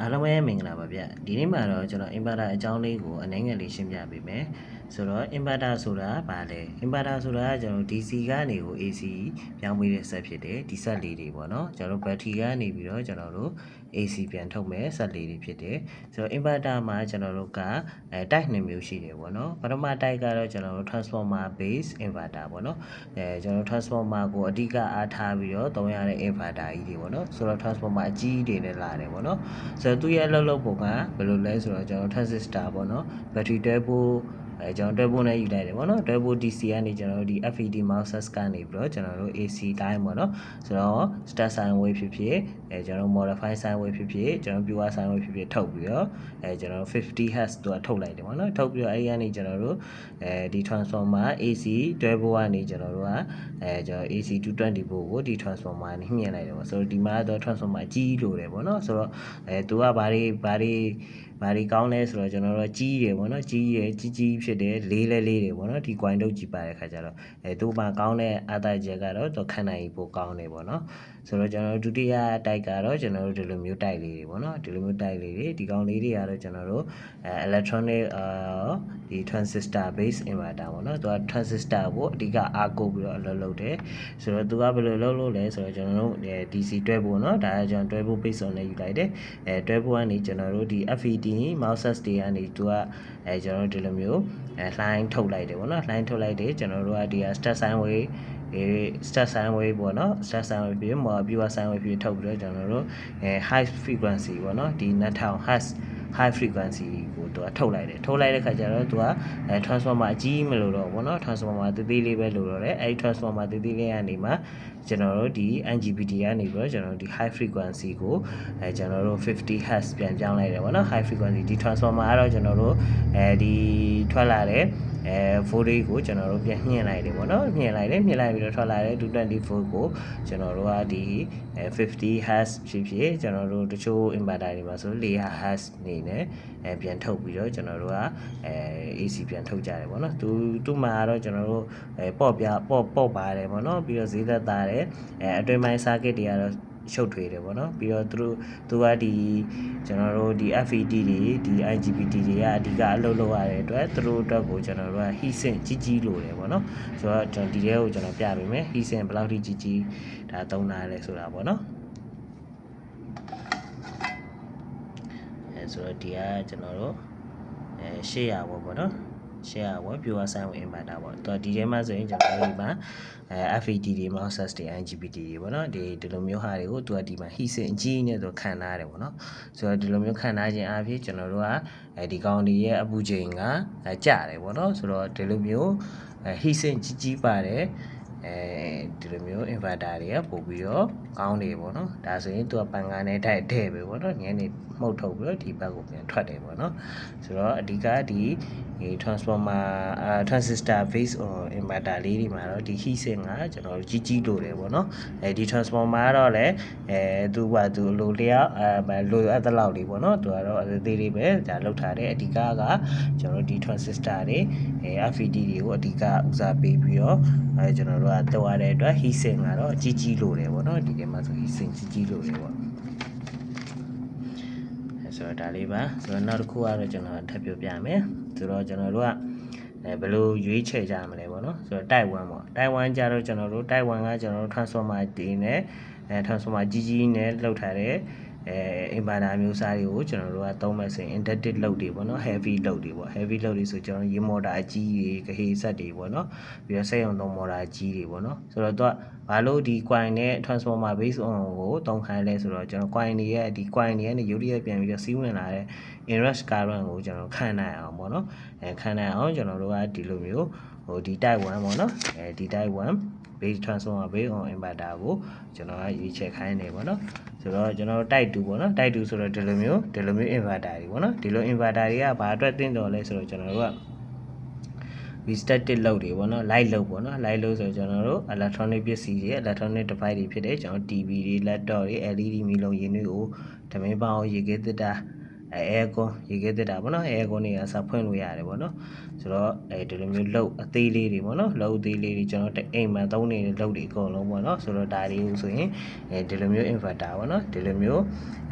အားလုံးပဲမင်္ဂလာပါဗျဒီနေ့မှာတော့ကျွန်တော် inverter အကြောင်းလေးကိုအနည်းငယ်လေးရှင်းပြပေးမယ်ဆိုတော့ inverter ဆိုတာဘာလဲ inverter ဆိုတာကကျွန်တော် DC ကနေကို AC ပြောင်းပေးတဲ့ set ဖြစ်တယ်ဒီ set လေးတွေပေါ့နော်ကျွန်တော် battery ကနေပြီးတော့ကျွန်တော်တို့ AC ပြန်ထုတ်မဲ့ set လေးတွေဖြစ်တယ်ဆိုတော့ inverter မှာကျွန်တော်တို့ကအဲ type 2မျိုးရှိတယ်ပေါ့နော်ပထမ type ကတော့ကျွန်တော်တို့ transformer base inverter ပေါ့နော်အဲကျွန်တော် transformer ကိုအဓိကအားထားပြီးတော့သုံးရတဲ့ inverter ကြီးတွေပေါ့နော်ဆိုတော့ transformer အကြီးတွေနဲ့လာတယ်ပေါ့နော်ဆိုတော့သူရဲ့အလုပ်လုပ်ပုံကဘယ်လိုလဲဆိုတော့ကျွန်တော် transistor ပေါ့နော် battery တွဲဖို့ အဲကျွန်တော်တွဲဖို့နဲ့ယူလိုက်တယ်ပေါ့နော်တွဲဖို့ DC ကနေကျွန်တော်တို့ဒီ FET mouse ကနေပြီးတော့ကျွန်တော်တို့ AC တိုင်းပေါ့နော်ဆိုတော့ start sine wave ဖြစ်ဖြစ်အဲကျွန်တော် modify sine wave ဖြစ်ဖြစ်ကျွန်တော် pure sine wave ဖြစ်ဖြစ်ထုတ်ပြီးတော့အဲကျွန်တော်50 Hz သူကထုတ်လိုက်တယ်ပေါ့နော်ထုတ်ပြီးတော့အဲဒီကနေကျွန်တော်တို့အဲဒီ transformer AC တွဲဖို့ကနေကျွန်တော်တို့ကအဲကျွန်တော် AC 220 volt ကိုဒီ transformer နဲ့မြင်လိုက်တယ်ပေါ့ဆိုတော့ဒီမှာတော့ transformer အကြီးလို့တယ်ပေါ့နော်ဆိုတော့အဲသူကဘာတွေဘာတွေ ဘာတွေကောင်းလဲဆိုတော့ကျွန်တော်တို့ကြီးရယ်ပေါ့နော်ကြီးရယ်ကြီးကြီးဖြစ်တယ်လေးလဲလေးတယ်ပေါ့နော်ဒီ coin တုပ်ကြီးပါတဲ့ခါကျတော့အဲသူ့မှာကောင်းတဲ့အသားချက်ကတော့သူခံနိုင်ဖို့ကောင်းတယ်ပေါ့နော်ဆိုတော့ကျွန်တော်တို့ဒုတိယတိုက်ကတော့ကျွန်တော်တို့ဒီလိုမျိုးတိုက်လေးတွေပေါ့နော်ဒီလိုမျိုးတိုက်လေးတွေဒီကောင်လေးတွေကတော့ကျွန်တော်တို့အဲ electronic အာဒီ transistor base inverter ပေါ့နော်သူက transistor ကိုအဓိကအားကိုးပြီးတော့အလုပ်လုပ်တယ်ဆိုတော့သူကဘယ်လိုလုပ်လို့လဲဆိုတော့ကျွန်တော်တို့ DC တွဲဖို့နော်ဒါကကျွန်တော်တွဲဖို့ base on နဲ့ယူလိုက်တယ်အဲတွဲဖို့ကနေကျွန်တော်တို့ဒီ FET mouse တွေကနေသူကအဲကျွန်တော်တို့ဒီလိုမျိုးအဲလှိုင်းထုတ်လိုက်တယ်ပေါ့နော်လှိုင်းထုတ်လိုက်တယ်ကျွန်တော်တို့ကဒီ start sine wave အဲ start sine wave ပေါ့နော် start sine wave ပြီးမော် pure sine wave ပြီးထုတ်ပြီးတော့ကျွန်တော်တို့အဲ high frequency ပေါ့နော်ဒီ2000 Hz high frequency ကိုသူကထုတ်လိုက်တယ်ထုတ်လိုက်တဲ့ခါကျတော့သူကအဲ transformer အကြီးမလို့တော့ဘောနော် transformer သေးသေးလေးပဲလို့တော့တယ်အဲဒီ transformer သေးသေးလေးကနေမှကျွန်တော်တို့ဒီ NGBT ကနေပြီးတော့ကျွန်တော်တို့ဒီ high frequency ကိုအဲကျွန်တော်တို့50 Hz ပြန်ပြောင်းလိုက်တယ်ဗောနော် high frequency ဒီ transformer ကတော့ကျွန်တော်တို့အဲဒီထွက်လာတဲ့ အဲ voltage ကိုကျွန်တော်တို့ပြန်ညှင့်လိုက်တယ်ပေါ့နော်ညှင့်လိုက်တယ်ညှင့်လိုက်ပြီးတော့ထွက်လာတဲ့220 volt ကိုကျွန်တော်တို့ကဒီ50 Hz ဖြစ်ဖြစ်ကျွန်တော်တို့တချို့ inverter တွေမှာဆို400 Hz နေနဲ့အဲပြန်ထုတ်ပြီးတော့ကျွန်တော်တို့ကအဲ AC ပြန်ထုတ်ကြတယ်ပေါ့နော်သူသူ့မှာကတော့ကျွန်တော်တို့အဲပေါ့ပြပေါ့ပေါ့ပါတယ်ပေါ့နော်ပြီးတော့ဈေးသက်သာတယ်အဲအတွင်းပိုင်း circuit တွေကတော့ ရှုပ်ထွေးတယ်ပေါ့နော်ပြီးတော့သူတို့သူကဒီကျွန်တော်တို့ဒီ FET တွေဒီ IGBT တွေကအဓိကအလုပ်လုပ်ရတဲ့အတွက်သူတို့အတွက်ကိုကျွန်တော်တို့က heat sink ကြီးကြီးလို့တယ်ပေါ့နော်ဆိုတော့ကျွန်တော်ဒီထဲကိုကျွန်တော်ပြပေးမယ် heat sink ဘယ်လောက်ထိကြီးကြီးဒါသုံးတာလဲဆိုတာပေါ့နော်အဲဆိုတော့ဒီကကျွန်တော်တို့အဲ800ပေါ့ပေါ့နော် share ပေါ့ pure sign with inverter ပေါ့တော့ဒီထဲမှာဆိုရင်ကျွန်တော်တို့ဒီမှာအဲ FET တွေ MOSFET တွေ IGBT တွေပေါ့နော်ဒီဒီလိုမျိုးဟာတွေကိုသူကဒီမှာ heat sink အကြီးနဲ့သူခံထားတယ်ပေါ့နော်ဆိုတော့ဒီလိုမျိုးခံထားခြင်းအပြင်ကျွန်တော်တို့ကအဲဒီကောင်တွေရဲ့အပူချိန်ကကျတယ်ပေါ့နော်ဆိုတော့ဒီလိုမျိုး heat sink ကြီးကြီးပါတယ် အဲဒီလိုမျိုး inverter တွေကပို့ပြီးတော့ကောင်းတယ်ပေါ့နော်ဒါဆိုရင်သူကပန်ကားနဲ့တိုက်တဲ့ပဲပေါ့နော်ညနေမှုတ်ထုတ်ပြီးတော့ဒီဘက်ကိုပြန်ထွက်တယ်ပေါ့နော်ဆိုတော့အဓိကဒီဒီ transformer transistor based on inverter လေးတွေမှာတော့ဒီ heat sink ကကျွန်တော်ကြီးကြီးလို့တယ်ပေါ့နော်အဲဒီ transformer ကတော့လည်းအဲသူကသူလိုလျောက်အဲလိုအပ်တဲ့လောက်လေးပေါ့နော်သူကတော့အသေးလေးပဲဒါလောက်ထားတယ်အဓိကကကျွန်တော်ဒီ transistor တွေအဲ FET တွေကိုအဓိကဦးစားပေးပြီးတော့အဲကျွန်တော်တို့ကတော်ရတဲ့အတွက် heat sink ကတော့ကြီးကြီးလို့တယ်ပေါ့နော်ဒီထဲမှာဆို heat sink ကြီးကြီးလို့တယ်ပေါ့ဆိုတော့ဒါလေးပါဆိုတော့နောက်တစ်ခုကတော့ကျွန်တော်ထပ်ပြောပြမယ်ဆိုတော့ကျွန်တော်တို့ကအဲဘယ်လိုရွေးချယ်ကြမလဲပေါ့နော်ဆိုတော့တိုက်ဝမ်ပေါ့တိုက်ဝမ်ကြတော့ကျွန်တော်တို့တိုက်ဝမ်ကကျွန်တော်တို့ transformer တင်နဲ့အဲ transformer ကြီးကြီးနဲ့လောက်ထားတဲ့ အဲ inverter မျိုးစားတွေကိုကျွန်တော်တို့ကသုံးမဲ့ဆိုရင် inductive load တွေပေါ့နော် heavy load တွေပေါ့ heavy load တွေဆိုကျွန်တော်ရေမော်တာအကြီးတွေကဟေးဆက်တွေပေါ့နော်ပြီးတော့စက်ရုံသုံးမော်တာအကြီးတွေပေါ့နော်ဆိုတော့သူကဘာလို့ဒီ coin နဲ့ transformer base on ကိုတုံးခိုင်းလဲဆိုတော့ကျွန်တော် coin တွေရဲ့ဒီ coin တွေကနေရုပ်တရက်ပြန်ပြီးတော့စီးဝင်လာတဲ့ inrush current ကိုကျွန်တော်ခံနိုင်အောင်ပေါ့နော်အဲခံနိုင်အောင်ကျွန်တော်တို့ကဒီလိုမျိုးဟိုဒီ type 1ပေါ့နော်အဲဒီ type 1 base transformer base on inverter ကိုကျွန်တော်ကရွေးချယ်ခိုင်းနေပေါ့နော် ဆိုတော့ကျွန်တော် type 2ပေါ့နော် type 2ဆိုတော့ဒီလိုမျိုးဒီလိုမျိုး inverter တွေပေါ့နော်ဒီလို inverter တွေကဘာအတွက်သင့်တော်လဲဆိုတော့ကျွန်တော်တို့က restatic လုပ်တွေပေါ့နော် light လုပ်ပေါ့နော် light လုပ်ဆိုကျွန်တော်တို့ electronic ပစ္စည်းတွေ electronic device တွေဖြစ်တဲ့ကျွန်တော် TV တွေ laptop တွေ LED မီလုံးရင်းတွေကိုဓမင်းပေါင်းရေခဲသစ်တာ အဲအဲကွန်ရေခဲတက်တာပေါ့နော်အဲကွန်တွေအစားဖွင့်လို့ရတယ်ပေါ့နော်ဆိုတော့အဲဒီလိုမျိုးလှုပ်အသေးလေးတွေပေါ့နော်လှုပ်အသေးလေးတွေကျွန်တော်တအိမ်မှာသုံးနေတဲ့လှုပ်တွေအကုန်လုံးပေါ့နော်ဆိုတော့ဒါတွေကိုဆိုရင်အဲဒီလိုမျိုး inverter ပေါ့နော်ဒီလိုမျိုး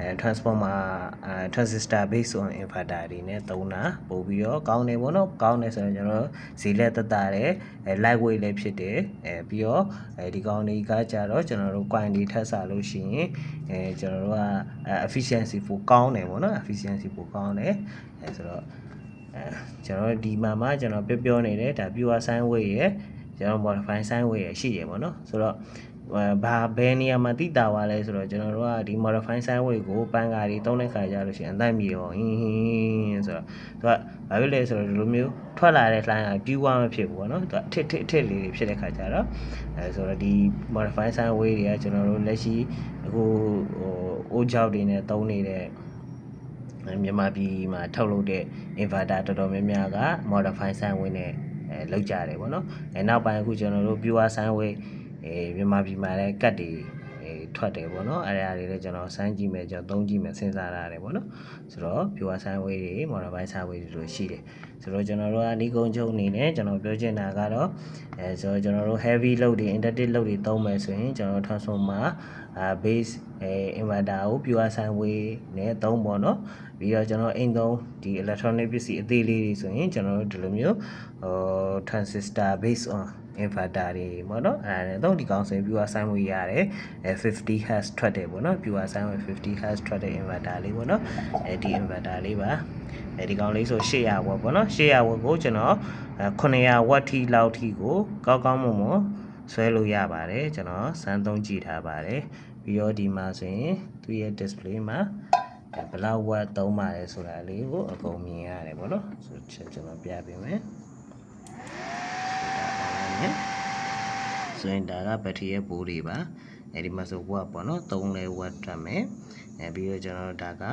အဲ transformer အဲ transistor based on inverter တွေနဲ့သုံးတာပို့ပြီးတော့ကောင်းတယ်ပေါ့နော်ကောင်းတယ်ဆိုတော့ကျွန်တော်ဈေးလက်သက်သာတယ်အဲ lightweight လည်းဖြစ်တယ်အဲပြီးတော့အဲဒီကောင်တွေကကြတော့ကျွန်တော်တို့ coin တွေထပ်စားလို့ရှိရင်အဲကျွန်တော်တို့က efficiency ပိုကောင်းတယ်ပေါ့နော် efficiency ပိုကောင်းတယ်အဲဆိုတော့အဲကျွန်တော်ဒီမှာမှကျွန်တော်ပြောပြောနေတယ်ဒါ pure sine wave ရယ်ကျွန်တော် modify sine wave ရယ်ရှိရပေါ့နော်ဆိုတော့ဘာဘယ်နေရာမှာတိတာသွားလဲဆိုတော့ကျွန်တော်တို့ကဒီ modify sine wave ကိုပန်ကာတွေတုံးတဲ့ခါကျလို့ရှိရင်အသက်မြေရောဟင်းဟင်းဆိုတော့သူကဘာဖြစ်လဲဆိုတော့ဒီလိုမျိုးထွက်လာတဲ့ line က pure မဖြစ်ဘူးပေါ့နော်သူကထစ်ထစ်ထစ်လေးတွေဖြစ်တဲ့ခါကျတော့အဲဆိုတော့ဒီ modify sine wave တွေကကျွန်တော်တို့လက်ရှိအခုဟိုအိုးကြောက်တွေနဲ့တုံးနေတဲ့ မြန်မာပြည်မှာထုတ်လုပ်တဲ့ inverter တော်တော်များများက modify sine wave နဲ့အဲလောက်ကြတယ်ပေါ့နော်အဲနောက်ပိုင်းအခုကျွန်တော်တို့ pure sine wave အဲမြန်မာပြည်မှာလည်းကတ်တွေအဲထွက်တယ်ပေါ့နော်အဲ့ဒါတွေလည်းကျွန်တော်စမ်းကြည့်မယ်ကျွန်တော်သုံးကြည့်မယ်စဉ်းစားရတယ်ပေါ့နော်ဆိုတော့ pure sine wave တွေ modify sine wave တွေလို့ရှိတယ်ဆိုတော့ကျွန်တော်တို့ကဒီကုန်းချုပ်အနေနဲ့ကျွန်တော်ပြောချင်တာကတော့အဲဆိုတော့ကျွန်တော်တို့ heavy load တွေ inductive load တွေသုံးမယ်ဆိုရင်ကျွန်တော် transformer အာ base အဲ inverter ကို pure sine wave နဲ့သုံးပေါ့နော်ပြီးတော့ကျွန်တော်အိမ်သုံးဒီ electronic ပစ္စည်းအသေးလေးတွေဆိုရင်ကျွန်တော်တို့ဒီလိုမျိုးဟို transistor based on inverter တွေပေါ့နော်အဲဒါတော့ဒီကောင်ဆိုရင် pure sine wave ရတယ်အဲ50 Hz ထွက်တယ်ပေါ့နော် pure sine wave 50 Hz ထွက်တဲ့ inverter လေးပေါ့နော်အဲဒီ inverter လေးပါအဲဒီကောင်လေးဆို800 watt ပေါ့နော်800 watt ကိုကျွန်တော်900 watt ထိလောက်ထိကိုကောင်းကောင်းမွန်မွန်ဆွဲလို့ရပါတယ်ကျွန်တော်စမ်းသုံးကြည့်ထားပါတယ်ပြီးတော့ဒီမှာဆိုရင်သူ့ရဲ့ display မှာဘလောက် watt သုံးပါတယ်ဆိုတာလေးကိုအကုန်မြင်ရတယ်ပေါ့နော်ဆိုချက်ကျွန်တော်ပြပေးမယ်ဆိုရင်ဒါကဘက်ထရီရဲ့ဘိုးတွေပါ အဲဒီမှာဆို watt ပေါ့နော်3လဲ watt ထွက်မယ်အဲပြီးတော့ကျွန်တော်တို့ဒါက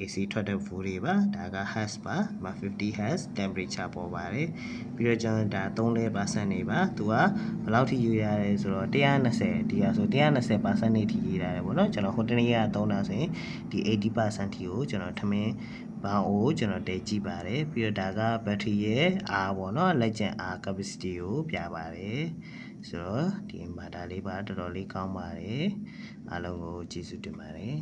AC ထွက်တဲ့ volt တွေပါဒါက hertz ပါဒီမှာ50 hertz temperature ပေါ်ပါတယ်ပြီးတော့ကျွန်တော်ဒါ3လဲ%နေပါသူကဘယ်လောက်ထိယူရတယ်ဆိုတော့120ဒီဟာဆို120%နေထိရေးရတယ်ပေါ့နော်ကျွန်တော်ဟိုတနေ့ကသုံးတာဆိုရင်ဒီ80%ထိကိုကျွန်တော်ထမင်း ဘောင်ကိုကျွန်တော်တည်ကြည့်ပါတယ်ပြီးတော့ဒါကဘက်ထရီရဲ့အားပေါ့နော်လက်ကျန်အား capacity ကိုပြပါတယ်ဆိုတော့ဒီ inverter လေးပါတော်တော်လေးကောင်းပါတယ်အားလုံးကိုကျေးဇူးတင်ပါတယ်